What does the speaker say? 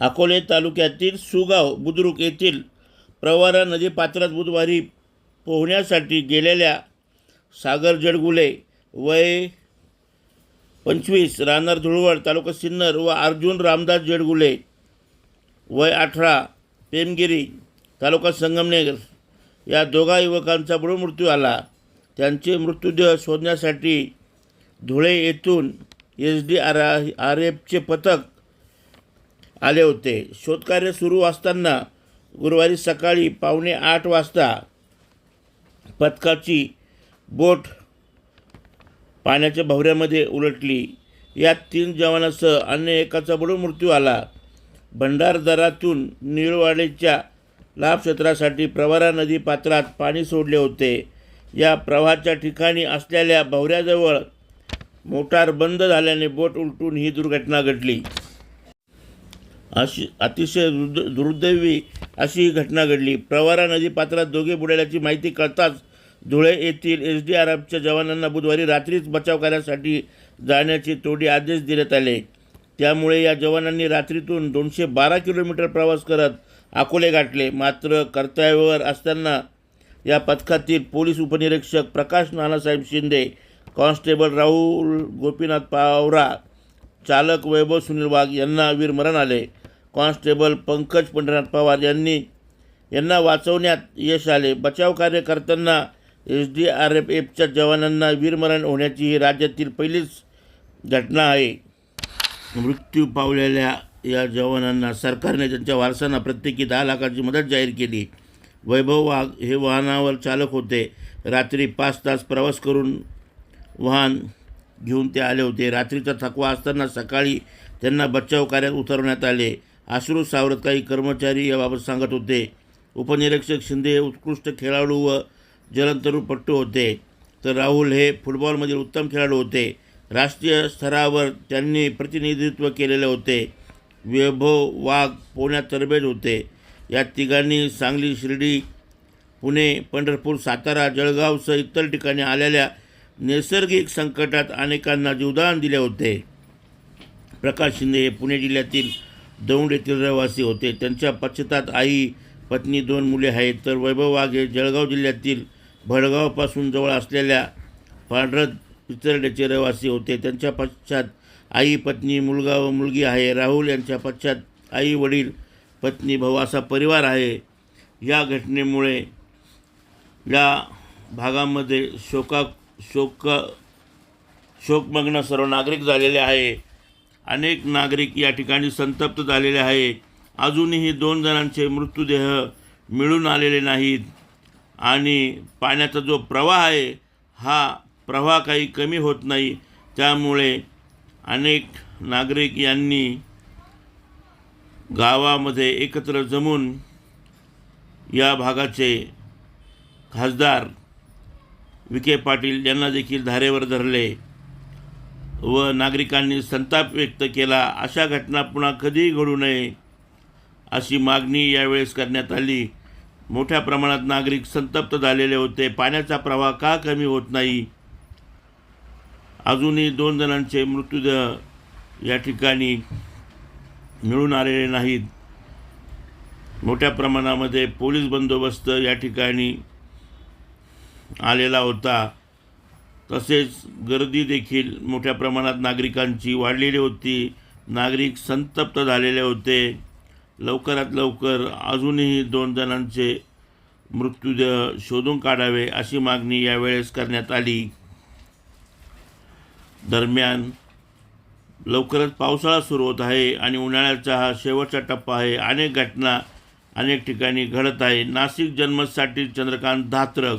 अकोले तालुक्यातील सुगाव बुद्रुक येथील प्रवारा नदी पात्रात बुधवारी पोहण्यासाठी गेलेल्या सागर जडगुले वय पंचवीस राहणार धुळवड तालुका सिन्नर व अर्जुन रामदास जडगुले वय अठरा पेमगिरी तालुका संगमनेर. या दोघा युवकांचा बुडून मृत्यू आला त्यांचे मृत्यूदेह शोधण्यासाठी धुळे येथून एस डी आर आर एफचे पथक आले होते. शोधकार्य सुरू असताना गुरुवारी सकाळी पावणे आठ वाजता पथकाची बोट पाण्याच्या भवऱ्यामध्ये उलटली. यात तीन जवानासह अन्य एकाचा बुडून मृत्यू आला भंडारदरातून निळवाडेच्या लाभ क्षेत्रासाठी प्रवारा नदी पात्रात पाणी सोडले होते. या प्रवाहाच्या ठिकाणी असलेल्या भवऱ्याजवळ मोटार बंद झाल्याने बोट उलटून ही दुर्घटना घडली. अशी अतिशय दुर्द दुर्दैवी अशी ही घटना घडली. प्रवारा नदी पात्रात दोघे बुडाल्याची माहिती कळताच धुळे येथील एस डी आर एफच्या जवानांना बुधवारी रात्रीच बचाव कार्यासाठी जाण्याचे तोडी आदेश देण्यात आले. त्यामुळे या जवानांनी रात्रीतून दोनशे बारा किलोमीटर प्रवास करत अकोले गाठले. मात्र कर्तव्यावर असताना या पथकातील पोलीस उपनिरीक्षक प्रकाश नानासाहेब शिंदे कॉन्स्टेबल राहुल गोपीनाथ पावरा चालक वैभव सुनील वाघ यांना वीरमरण आले. कॉन्स्टेबल पंकज पंढरनाथ पवार यांनी यांना वाचवण्यात यश आले. बचाव कार्य करताना एस डी आर एफ एफच्या जवानांना वीरमरण होण्याची ही राज्यातील पहिलीच घटना आहे. मृत्यू पावलेल्या या जवानांना सरकारने त्यांच्या वारसांना प्रत्येकी दहा लाखाची मदत जाहीर केली. वैभव वाघ हे वाहनावर चालक होते. रात्री पाच तास प्रवास करून वाहन घेऊन ते आले होते. रात्रीचा थकवा असताना सकाळी त्यांना बचाव कार्यात उतरवण्यात आले. आश्रू सावरत काही कर्मचारी याबाबत सांगत होते. उपनिरीक्षक शिंदे हे उत्कृष्ट खेळाडू व जलंतरूपट्टू होते. तर राहुल हे फुटबॉलमधील उत्तम खेळाडू होते. राष्ट्रीय स्तरावर त्यांनी प्रतिनिधित्व केलेले होते. वैभव वाघ पुण्यात तरबेज होते. या तिघांनी सांगली शिर्डी पुणे पंढरपूर सातारा जळगावसह इतर ठिकाणी आलेल्या नैसर्गिक संकटात अनेकांना जीवदान दिले होते. प्रकाश शिंदे हे पुणे जिल्ह्यातील दौंड येथील रहिवासी होते. त्यांच्या पश्चातात आई पत्नी दोन मुले आहेत. तर वैभव वाघ हे जळगाव जिल्ह्यातील भडगावपासून जवळ असलेल्या पांढरत पिचर्डेचे रहिवासी होते. त्यांच्या पश्चात आई पत्नी मुलगा व मुलगी आहे. राहुल यांच्या पश्चात आई वडील पत्नी भाऊ असा परिवार आहे. या घटनेमुळे या भागामध्ये शोका शोक शोकमग्न सर्व नागरिक झालेले आहे. अनेक नागरिक या ठिकाणी संतप्त झालेले आहे. अजूनही दोन जणांचे मृत्यूदेह मिळून आलेले नाहीत. आणि पाण्याचा जो प्रवाह आहे हा प्रवाह काही कमी होत नाही. त्यामुळे अनेक नागरिक यांनी गावामध्ये एकत्र जमून या भागाचे खासदार विखे पाटील यांना देखील धारेवर धरले व नागरिकांनी संताप व्यक्त केला. अशा घटना पुन्हा कधीही घडू नये अशी मागणी यावेळेस करण्यात आली. मोठ्या प्रमाणात नागरिक संतप्त झालेले होते. पाण्याचा प्रवाह का कमी होत नाही? अजूनही दोन जणांचे मृत्यूदेह या ठिकाणी मिळून आलेले नाहीत. मोठ्या प्रमाणामध्ये पोलीस बंदोबस्त या ठिकाणी आलेला होता. तसेच गर्दी देखील मोठ्या प्रमाणात नागरिकांची वाढलेली होती. नागरिक संतप्त झालेले होते. लवकरात लवकर अजूनही दोन जणांचे मृत्यूदेह शोधून काढावे अशी मागणी यावेळेस करण्यात आली. दरम्यान लवकरच पावसाळा सुरू होत आहे आणि उन्हाळ्याचा हा शेवटचा टप्पा आहे. अनेक घटना अनेक ठिकाणी घडत आहे. नाशिक जन्मसाठी चंद्रकांत धात्रक